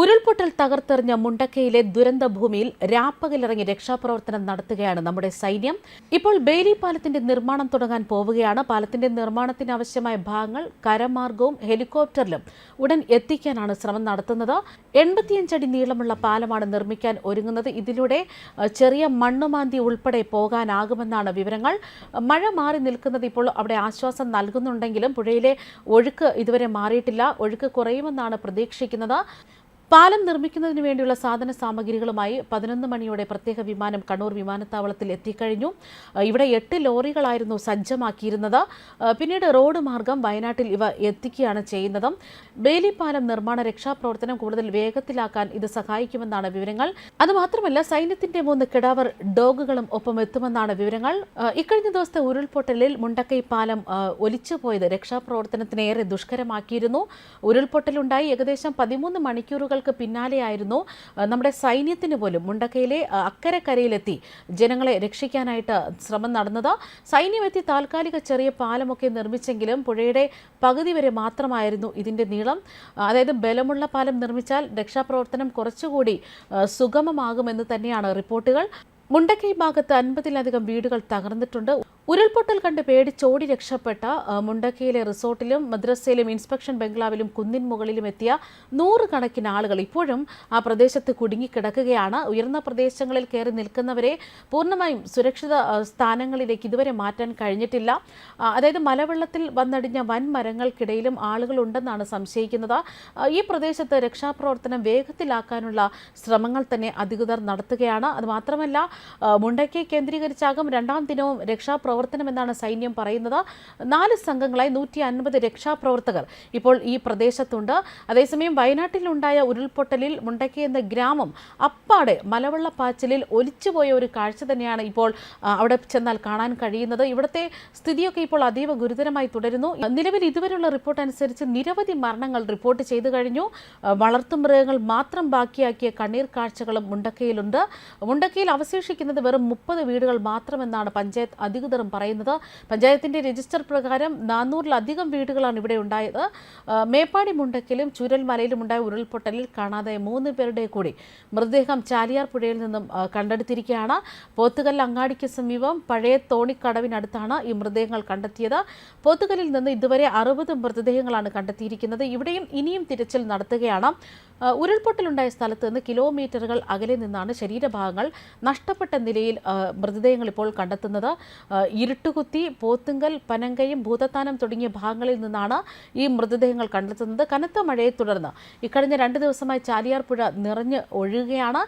ഉരുൾപൊട്ടൽ തകർത്തെറിഞ്ഞ മുണ്ടക്കയിലെ ദുരന്ത ഭൂമിയിൽ രാപ്പകലിറങ്ങി രക്ഷാപ്രവർത്തനം നടത്തുകയാണ് നമ്മുടെ സൈന്യം. ഇപ്പോൾ ബേലി പാലത്തിന്റെ നിർമ്മാണം തുടങ്ങാൻ പോവുകയാണ്. പാലത്തിന്റെ നിർമ്മാണത്തിന് ആവശ്യമായ ഭാഗങ്ങൾ കരമാർഗവും ഹെലികോപ്റ്ററിലും ഉടൻ എത്തിക്കാനാണ് ശ്രമം നടത്തുന്നത്. എൺപത്തിയഞ്ചടി നീളമുള്ള പാലമാണ് നിർമ്മിക്കാൻ ഒരുങ്ങുന്നത്. ഇതിലൂടെ ചെറിയ മണ്ണുമാന്തി ഉൾപ്പെടെ പോകാനാകുമെന്നാണ് വിവരങ്ങൾ. മഴ മാറി നിൽക്കുന്നത് ഇപ്പോൾ അവിടെ ആശ്വാസം നൽകുന്നുണ്ടെങ്കിലും പുഴയിലെ ഒഴുക്ക് ഇതുവരെ മാറിയിട്ടില്ല. ഒഴുക്ക് കുറയുമെന്നാണ് പ്രതീക്ഷിക്കുന്നത്. പാലം നിർമ്മിക്കുന്നതിന് വേണ്ടിയുള്ള സാധന സാമഗ്രികളുമായി പതിനൊന്ന് മണിയോടെ പ്രത്യേക വിമാനം കണ്ണൂർ വിമാനത്താവളത്തിൽ എത്തിക്കഴിഞ്ഞു. ഇവിടെ എട്ട് ലോറികളായിരുന്നു സജ്ജമാക്കിയിരുന്നത്. പിന്നീട് റോഡ് മാർഗം വയനാട്ടിൽ ഇവ എത്തിക്കുകയാണ് ചെയ്യുന്നത്. ബേലി പാലം നിർമ്മാണ രക്ഷാപ്രവർത്തനം കൂടുതൽ വേഗത്തിലാക്കാൻ ഇത് സഹായിക്കുമെന്നാണ് വിവരങ്ങൾ. അതുമാത്രമല്ല സൈന്യത്തിന്റെ മൂന്ന് കിടാവർ ഡോഗുകളും ഒപ്പം എത്തുമെന്നാണ് വിവരങ്ങൾ. ഇക്കഴിഞ്ഞ ദിവസത്തെ ഉരുൾപൊട്ടലിൽ മുണ്ടക്കൈ പാലം ഒലിച്ചുപോയത് രക്ഷാപ്രവർത്തനത്തിന് ഏറെ ദുഷ്കരമാക്കിയിരുന്നു. ഉരുൾപൊട്ടലുണ്ടായി. ഏകദേശം പതിമൂന്ന് മണിക്കൂറുകൾക്ക് പിന്നാലെയായിരുന്നു നമ്മുടെ സൈന്യത്തിന് പോലും മുണ്ടക്കയിലെ അക്കരക്കരയിലെത്തി ജനങ്ങളെ രക്ഷിക്കാനായിട്ട് ശ്രമം നടന്നത്. സൈന്യമെത്തി താൽക്കാലിക ചെറിയ പാലമൊക്കെ നിർമ്മിച്ചെങ്കിലും പുഴയുടെ പകുതി വരെ മാത്രമായിരുന്നു ഇതിന്റെ നീളം. അതായത് ബലമുള്ള പാലം നിർമ്മിച്ചാൽ രക്ഷാപ്രവർത്തനം കുറച്ചുകൂടി സുഗമമാകുമെന്ന് തന്നെയാണ് റിപ്പോർട്ടുകൾ. മുണ്ടക്കൈ ഭാഗത്ത് അൻപതിലധികം വീടുകൾ തകർന്നിട്ടുണ്ട്. ഉരുൾപൊട്ടൽ കണ്ട് പേടിച്ചോടി രക്ഷപ്പെട്ട മുണ്ടക്കയിലെ റിസോർട്ടിലും മദ്രസയിലും ഇൻസ്പെക്ഷൻ ബംഗ്ലാവിലും കുന്നിൻ മുകളിലും എത്തിയ നൂറുകണക്കിന് ആളുകൾ ഇപ്പോഴും ആ പ്രദേശത്ത് കുടുങ്ങിക്കിടക്കുകയാണ്. ഉയർന്ന പ്രദേശങ്ങളിൽ കയറി നിൽക്കുന്നവരെ പൂർണമായും സുരക്ഷിത സ്ഥാനങ്ങളിലേക്ക് ഇതുവരെ മാറ്റാൻ കഴിഞ്ഞിട്ടില്ല. അതായത് മലവെള്ളത്തിൽ വന്നടിഞ്ഞ വൻ മരങ്ങൾക്കിടയിലും ആളുകൾ ഉണ്ടെന്നാണ് സംശയിക്കുന്നത്. ഈ പ്രദേശത്ത് രക്ഷാപ്രവർത്തനം വേഗത്തിലാക്കാനുള്ള ശ്രമങ്ങൾ തന്നെ അധികൃതർ നടത്തുകയാണ്. അതുമാത്രമല്ല മുണ്ടക്കൈ കേന്ദ്രീകരിച്ചാകും രണ്ടാം ദിനവും രക്ഷാപ്രവർത്തനം എന്നാണ് സൈന്യം പറയുന്നത്. നാല് സംഘങ്ങളായി നൂറ്റി അൻപത് രക്ഷാപ്രവർത്തകർ ഇപ്പോൾ ഈ പ്രദേശത്തുണ്ട്. അതേസമയം വയനാട്ടിലുണ്ടായ ഉരുൾപൊട്ടലിൽ മുണ്ടക്കി എന്ന ഗ്രാമം അപ്പാടെ മലവെള്ളപ്പാച്ചിലിൽ ഒലിച്ചുപോയ ഒരു കാഴ്ച തന്നെയാണ് ഇപ്പോൾ അവിടെ ചെന്നാൽ കാണാൻ കഴിയുന്നത്. ഇവിടുത്തെ സ്ഥിതിയൊക്കെ ഇപ്പോൾ അതീവ ഗുരുതരമായി തുടരുന്നു. നിലവിൽ ഇതുവരെയുള്ള റിപ്പോർട്ട് അനുസരിച്ച് നിരവധി മരണങ്ങൾ റിപ്പോർട്ട് ചെയ്തു കഴിഞ്ഞു. വളർത്തുമൃഗങ്ങൾ മാത്രം ബാക്കിയാക്കിയ കണ്ണീർ കാഴ്ചകളും മുണ്ടക്കയിലുണ്ട്. മുണ്ടക്കയിൽ അവശേഷിക്കുന്നത് വെറും മുപ്പത് വീടുകൾ മാത്രമെന്നാണ് പഞ്ചായത്ത് അധികൃതരും പറയുന്നത്. പഞ്ചായത്തിന്റെ രജിസ്റ്റർ പ്രകാരം നാനൂറിലധികം വീടുകളാണ് ഇവിടെ ഉണ്ടായത്. മേപ്പാടി മുണ്ടക്കിലും ചുരൽമലയിലും ഉണ്ടായ ഉരുൾപൊട്ടലിൽ കാണാതെ മൂന്ന് പേരുടെ കൂടി മൃതദേഹം ചാലിയാർ പുഴയിൽ നിന്നും കണ്ടെടുത്തിരിക്കുകയാണ്. പോത്തുകല്ല് അങ്ങാടിക്ക് സമീപം പഴയ തോണിക്കടവിനടുത്താണ് ഈ മൃതദേഹങ്ങൾ കണ്ടെത്തിയത്. പോത്തുകല്ലിൽ നിന്ന് ഇതുവരെ അറുപത് മൃതദേഹങ്ങളാണ് കണ്ടെത്തിയിരിക്കുന്നത്. ഇവിടെയും ഇനിയും തിരച്ചിൽ നടത്തുകയാണ്. ഉരുൾപൊട്ടലുണ്ടായ സ്ഥലത്ത് നിന്ന് കിലോമീറ്ററുകൾ അകലെ നിന്നാണ് ശരീരഭാഗങ്ങൾ നഷ്ടപ്പെട്ട നിലയിൽ മൃതദേഹങ്ങൾ ഇപ്പോൾ കണ്ടെത്തുന്നത്. ഇരുട്ടുകുത്തി പോത്തുങ്കൽ പനങ്കയും ഭൂതത്താനം തുടങ്ങിയ ഭാഗങ്ങളിൽ നിന്നാണ് ഈ മൃതദേഹങ്ങൾ കണ്ടെത്തുന്നത്. കനത്ത മഴയെ തുടർന്ന് ഇക്കഴിഞ്ഞ രണ്ട് ദിവസമായി ചാലിയാർ പുഴ നിറഞ്ഞ് ഒഴുകുകയാണ്.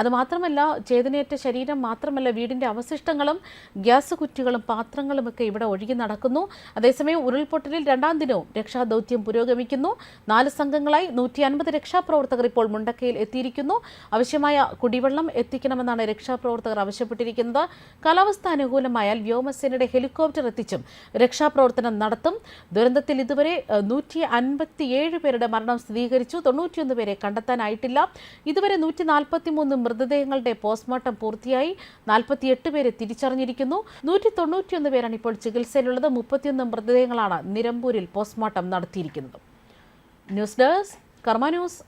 അതുമാത്രമല്ല ചേതനേറ്റ ശരീരം മാത്രമല്ല വീടിന്റെ അവശിഷ്ടങ്ങളും ഗ്യാസ് കുറ്റികളും പാത്രങ്ങളുമൊക്കെ ഇവിടെ ഒഴുകി നടക്കുന്നു. അതേസമയം ഉരുൾപൊട്ടലിൽ രണ്ടാം ദിനവും രക്ഷാദൗത്യം പുരോഗമിക്കുന്നു. നാല് സംഘങ്ങളായി നൂറ്റി അൻപത് രക്ഷാപ്രവർത്തകർ ഇപ്പോൾ മുണ്ടക്കയിൽ എത്തിയിരിക്കുന്നു. ആവശ്യമായ കുടിവെള്ളം എത്തിക്കണമെന്നാണ് രക്ഷാപ്രവർത്തകർ ആവശ്യപ്പെട്ടിരിക്കുന്നത്. കാലാവസ്ഥ അനുകൂലമായാൽ വ്യോമസേനയുടെ ഹെലികോപ്റ്റർ എത്തിച്ചും രക്ഷാപ്രവർത്തനം നടത്തും. ദുരന്തത്തിൽ ഇതുവരെ നൂറ്റി അൻപത്തിയേഴ് പേരുടെ മരണം സ്ഥിരീകരിച്ചു. തൊണ്ണൂറ്റിയൊന്ന് പേരെ കണ്ടെത്താനായിട്ടില്ല. ഇതുവരെ നൂറ്റി നാൽപ്പത്തി മൂന്ന് മൃതദേഹങ്ങളുടെ പോസ്റ്റ്മോർട്ടം പൂർത്തിയായി. നാൽപ്പത്തിയെട്ട് പേരെ തിരിച്ചറിഞ്ഞിരിക്കുന്നു. നൂറ്റി തൊണ്ണൂറ്റിയൊന്ന് പേരാണ് ഇപ്പോൾ ചികിത്സയിലുള്ളത്. മുപ്പത്തിയൊന്ന് മൃതദേഹങ്ങളാണ് നിരമ്പൂരിൽ പോസ്റ്റ്മോർട്ടം നടത്തിയിരിക്കുന്നത്. News desk Karma news.